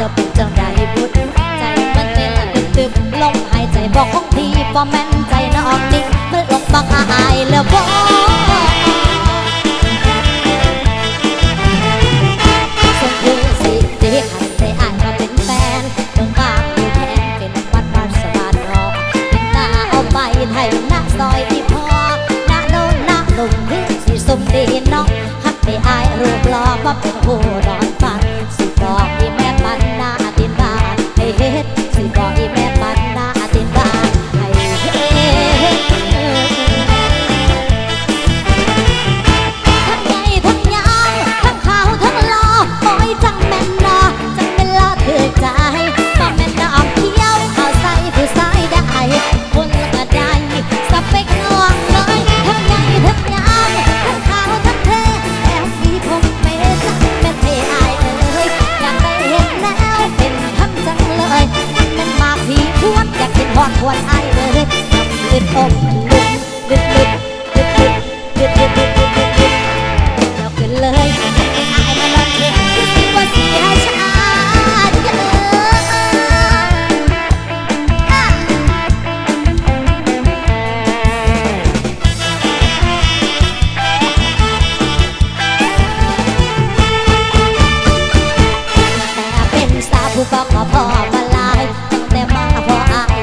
จะเป็นจังใดบุญใจมันเป็นตึบตึบลมหายใจบอกของที่บ่แม่นใจน้องนี่มันลงบังหายแล้วบ่ส่ดูสิเด็กหันใจอเป็นแฟนจนบางดูแทนเป็นวัดบ้นสบานนอกเป็ตาเอาไปไทยน้าซอยที่พอน้าโดนน้าลงพื้สีสมดีน้องหักไปอายรูปลอบว่าเป็นผู้รอนฟ้า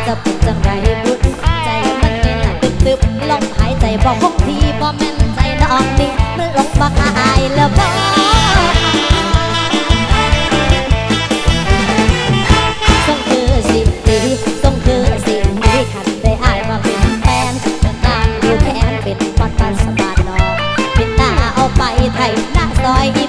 จะเป็จังไรบุญใจมันเป็นหนักตึบลมหายใจบอกคงทีบอแม่นใจน้องนี่มันลงบักอายแล้วบ่ส่งคือสิดีส่งคือสีขันได้อายมาเป็นแฟนจะตามอยู่แค้นป็นปอนปันสบานนองป็นตาเอาไปไทยหน้าซอย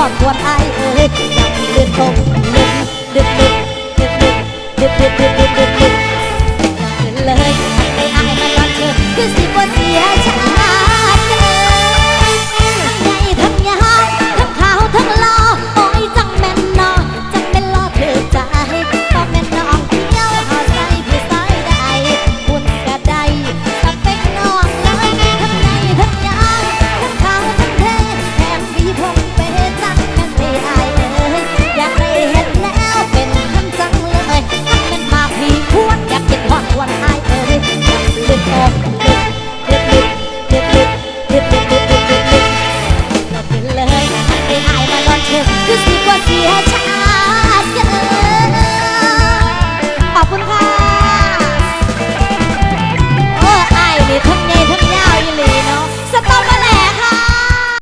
ทอดควรไอเอ้ยยังเลือดตกดืกดึกดึกดึกดึกดึกดึกดึกดึก ทั้งใหญ่ทั้งยาวยี่หลีเนาะสตอเบ